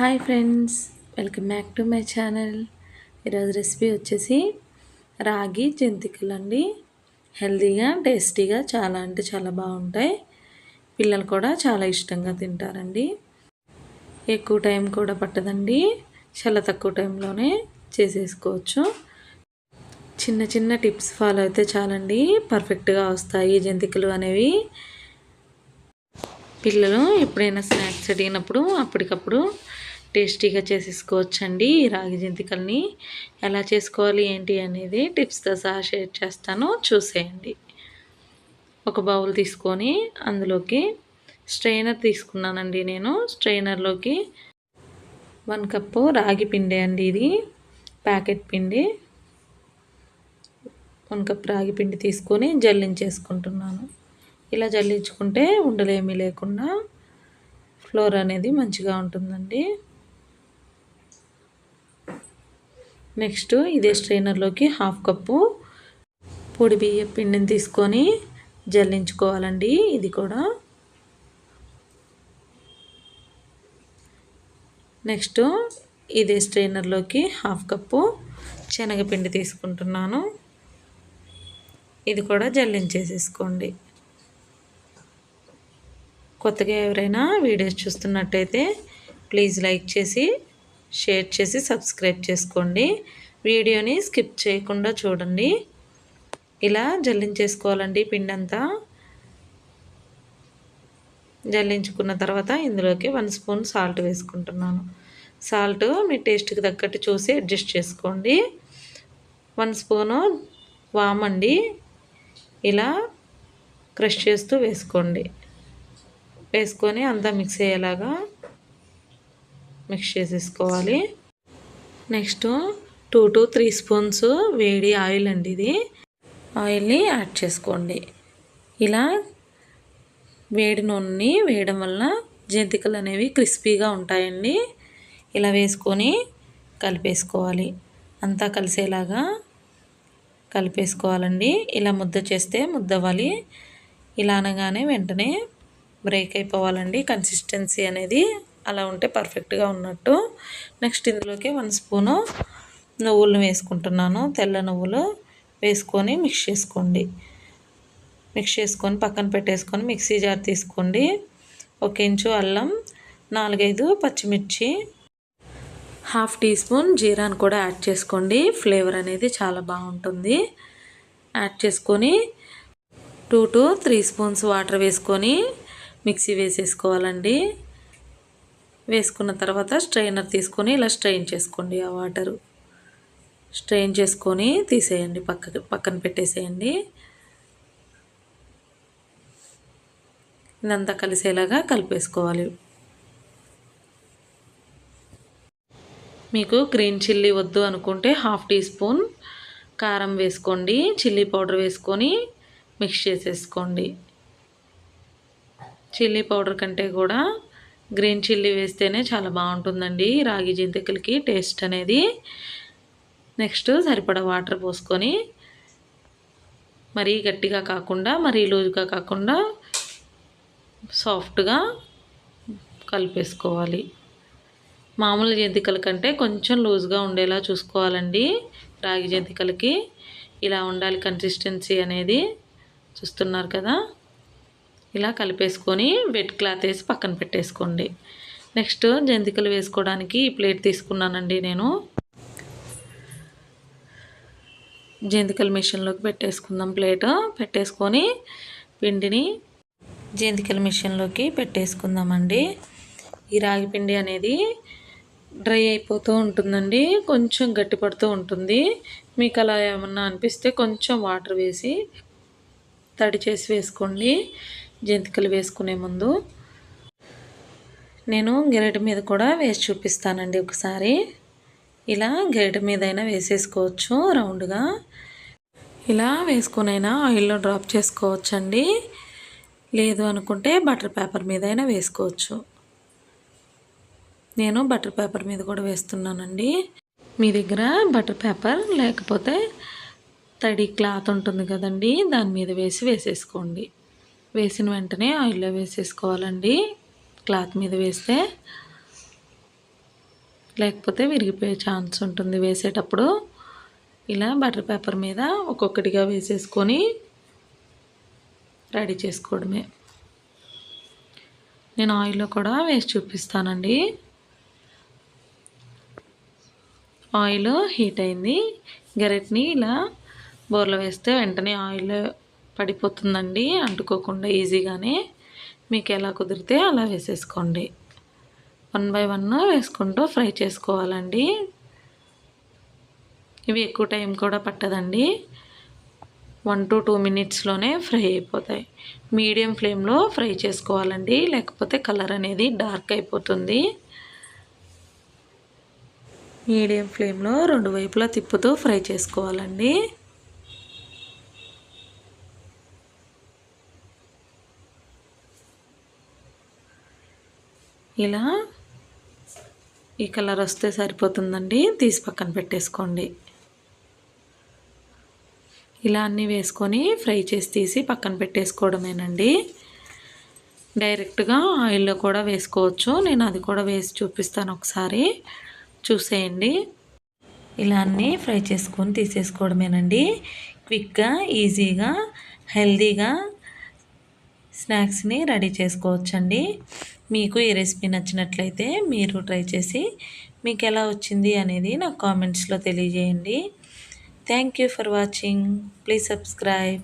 Hi friends welcome back to my channel. ఈరోజు recipe వచ్చేసి రాగి జంతికలు అండి హెల్తీగా టేస్టీగా చాలా అంటే చాలా బాగుంటాయి. పిల్లలు కూడా చాలా ఇష్టంగా తింటారండి. ఎక్కువ టైం కూడా పట్టదండి. చాలా తక్కువ టైంలోనే చేసేసుకోవచ్చు. చిన్న చిన్న టిప్స్ ఫాలో అయితే చాలండి. పర్ఫెక్ట్గా వస్తాయి జంతికలు అనేవి. పిల్లలు ఎప్పుడైనా స్నాక్స్ అడిగినప్పుడు అప్పటికప్పుడు టేస్టీగా చేసేసుకోవచ్చండి ఈ రాగి జంతికల్ని. ఎలా చేసుకోవాలి ఏంటి అనేది టిప్స్తో సహా షేర్ చేస్తాను. చూసేయండి. ఒక బౌల్ తీసుకొని అందులోకి స్ట్రైనర్ తీసుకున్నానండి నేను. స్ట్రైనర్లోకి వన్ కప్పు రాగి పిండి అండి ఇది. ప్యాకెట్ పిండి. వన్ కప్ రాగి పిండి తీసుకొని జల్లించేసుకుంటున్నాను. ఇలా జల్లించుకుంటే ఉండలేమీ లేకుండా ఫ్లోర్ అనేది మంచిగా ఉంటుందండి. నెక్స్ట్ ఇదే స్ట్రైనర్లోకి హాఫ్ కప్పు పొడి బియ్య పిండిని తీసుకొని జల్లించుకోవాలండి. ఇది కూడా. నెక్స్ట్ ఇదే స్ట్రైనర్లోకి హాఫ్ కప్పు శనగపిండి తీసుకుంటున్నాను. ఇది కూడా జల్లించేసేసుకోండి. కొత్తగా ఎవరైనా వీడియోస్ చూస్తున్నట్టయితే ప్లీజ్ లైక్ చేసి షేర్ చేసి సబ్స్క్రైబ్ చేసుకోండి. వీడియోని స్కిప్ చేయకుండా చూడండి. ఇలా జల్లించేసుకోవాలండి పిండి అంతా జల్లించుకున్న తర్వాత ఇందులోకి వన్ స్పూన్ సాల్ట్ వేసుకుంటున్నాను. సాల్ట్ మీ టేస్ట్కి తగ్గట్టు చూసి అడ్జస్ట్ చేసుకోండి. వన్ స్పూను వామండి ఇలా క్రష్ చేస్తూ వేసుకోండి. వేసుకొని అంతా మిక్స్ అయ్యేలాగా మిక్స్ చేసేసుకోవాలి. Next two to three spoons వేడి ఆయిల్ అండి ఇది. ఆయిల్ని యాడ్ చేసుకోండి. ఇలా వేడి నూనెని వేయడం వల్ల జంతికలు అనేవి క్రిస్పీగా ఉంటాయండి. ఇలా వేసుకొని కలిపేసుకోవాలి. అంతా కలిసేలాగా కలిపేసుకోవాలండి. ఇలా ముద్ద చేస్తే ముద్దవ్వాలి. ఇలా అనగానే వెంటనే బ్రేక్ అయిపోవాలండి. కన్సిస్టెన్సీ అనేది అలా ఉంటే పర్ఫెక్ట్గా ఉన్నట్టు. నెక్స్ట్ ఇందులోకి వన్ స్పూను నువ్వులను వేసుకుంటున్నాను. తెల్ల నువ్వులు వేసుకొని మిక్స్ చేసుకోండి. మిక్స్ చేసుకొని పక్కన పెట్టేసుకొని మిక్సీ జార్ తీసుకోండి. ఒక ఇంచు అల్లం నాలుగైదు పచ్చిమిర్చి హాఫ్ టీ స్పూన్ జీరాను కూడా యాడ్ చేసుకోండి. ఫ్లేవర్ అనేది చాలా బాగుంటుంది. యాడ్ చేసుకొని two to three spoons water వేసుకొని మిక్సీ వేసేసుకోవాలండి. వేసుకున్న తర్వాత స్ట్రైనర్ తీసుకొని ఇలా స్ట్రెయిన్ చేసుకోండి ఆ వాటరు. స్ట్రెయిన్ చేసుకొని తీసేయండి పక్క పక్కన పెట్టేసేయండి. ఇదంతా కలిసేలాగా కలిపేసుకోవాలి. మీకు గ్రీన్ చిల్లీ వద్దు అనుకుంటే హాఫ్ టీ స్పూన్ కారం వేసుకోండి చిల్లీ పౌడర్ వేసుకొని మిక్స్ చేసేసుకోండి. చిల్లీ పౌడర్ కంటే కూడా గ్రీన్ చిల్లీ వేస్తేనే చాలా బాగుంటుందండి. రాగి జంతికలకి టేస్ట్ అనేది. నెక్స్ట్ సరిపడా వాటర్ పోసుకొని మరీ గట్టిగా కాకుండా మరీ లూజ్గా కాకుండా సాఫ్ట్గా కలిపేసుకోవాలి. మామూలు జంతికల కంటే కొంచెం లూజ్గా ఉండేలా చూసుకోవాలండి. రాగి జంతికలకి ఇలా ఉండాలి కన్సిస్టెన్సీ అనేది. చూస్తున్నారు కదా? ఇలా కలిపేసుకొని వెట్ క్లాత్ వేసి పక్కన పెట్టేసుకోండి. నెక్స్ట్ జంతికలు వేసుకోవడానికి ఈ ప్లేట్ తీసుకున్నానండి నేను. జంతికల మిషన్లోకి పెట్టేసుకుందాం ప్లేట్. పెట్టేసుకొని పిండిని జంతికల మిషన్లోకి పెట్టేసుకుందామండి. ఈ రాగి పిండి అనేది డ్రై అయిపోతూ ఉంటుందండి కొంచెం గట్టి పడుతూ ఉంటుంది. మీకు అలా ఏమన్నా అనిపిస్తే కొంచెం వాటర్ వేసి తడి చేసి వేసుకోండి. జంతికలు వేసుకునే ముందు నేను గెరటి మీద కూడా వేసి చూపిస్తానండి ఒకసారి. ఇలా గెరటి మీదైనా వేసేసుకోవచ్చు రౌండ్గా. ఇలా వేసుకునైనా ఆయిల్లో డ్రాప్ చేసుకోవచ్చండి. లేదు అనుకుంటే బటర్ పేపర్ మీదైనా వేసుకోవచ్చు. నేను బటర్ పేపర్ మీద కూడా వేస్తున్నానండి. మీ దగ్గర బటర్ పేపర్ లేకపోతే తడి క్లాత్ ఉంటుంది కదండి దాని మీద వేసి వేసేసుకోండి. వేసిన వెంటనే ఆయిల్లో వేసేసుకోవాలండి. క్లాత్ మీద వేస్తే లేకపోతే విరిగిపోయే ఛాన్స్ ఉంటుంది వేసేటప్పుడు. ఇలా బటర్ పేపర్ మీద ఒక్కొక్కటిగా వేసేసుకొని రెడీ చేసుకోవడమే. నేను ఆయిల్లో కూడా వేసి చూపిస్తానండి. ఆయిల్ హీట్ అయింది. గరెట్ని ఇలా బోర్లో వేస్తే వెంటనే ఆయిల్ పడిపోతుందండి అంటుకోకుండా ఈజీగానే. మీకు ఎలా కుదిరితే అలా వేసేసుకోండి. వన్ బై వన్ వేసుకుంటూ ఫ్రై చేసుకోవాలండి. ఇవి ఎక్కువ టైం కూడా పట్టదండి. వన్ టు టూ మినిట్స్లోనే ఫ్రై అయిపోతాయి. మీడియం ఫ్లేమ్లో ఫ్రై చేసుకోవాలండి లేకపోతే కలర్ అనేది డార్క్ అయిపోతుంది. మీడియం ఫ్లేమ్లో రెండు వైపులా తిప్పుతూ ఫ్రై చేసుకోవాలండి. ఇలా ఈ కలర్ వస్తే సరిపోతుందండి. తీసి పక్కన పెట్టేసుకోండి. ఇలా అన్నీ వేసుకొని ఫ్రై చేసి తీసి పక్కన పెట్టేసుకోవడమేనండి. డైరెక్ట్గా ఆయిల్లో కూడా వేసుకోవచ్చు. నేను అది కూడా వేసి చూపిస్తాను ఒకసారి. చూసేయండి. ఇలా అన్నీ ఫ్రై చేసుకొని తీసేసుకోవడమేనండి. క్విక్గా ఈజీగా హెల్తీగా స్నాక్స్ని రెడీ చేసుకోవచ్చండి. మీకు ఈ రెసిపీ నచ్చినట్లయితే మీరు ట్రై చేసి మీకు ఎలా వచ్చింది అనేది నాకు కామెంట్స్లో తెలియజేయండి. Thank you for watching. Please subscribe.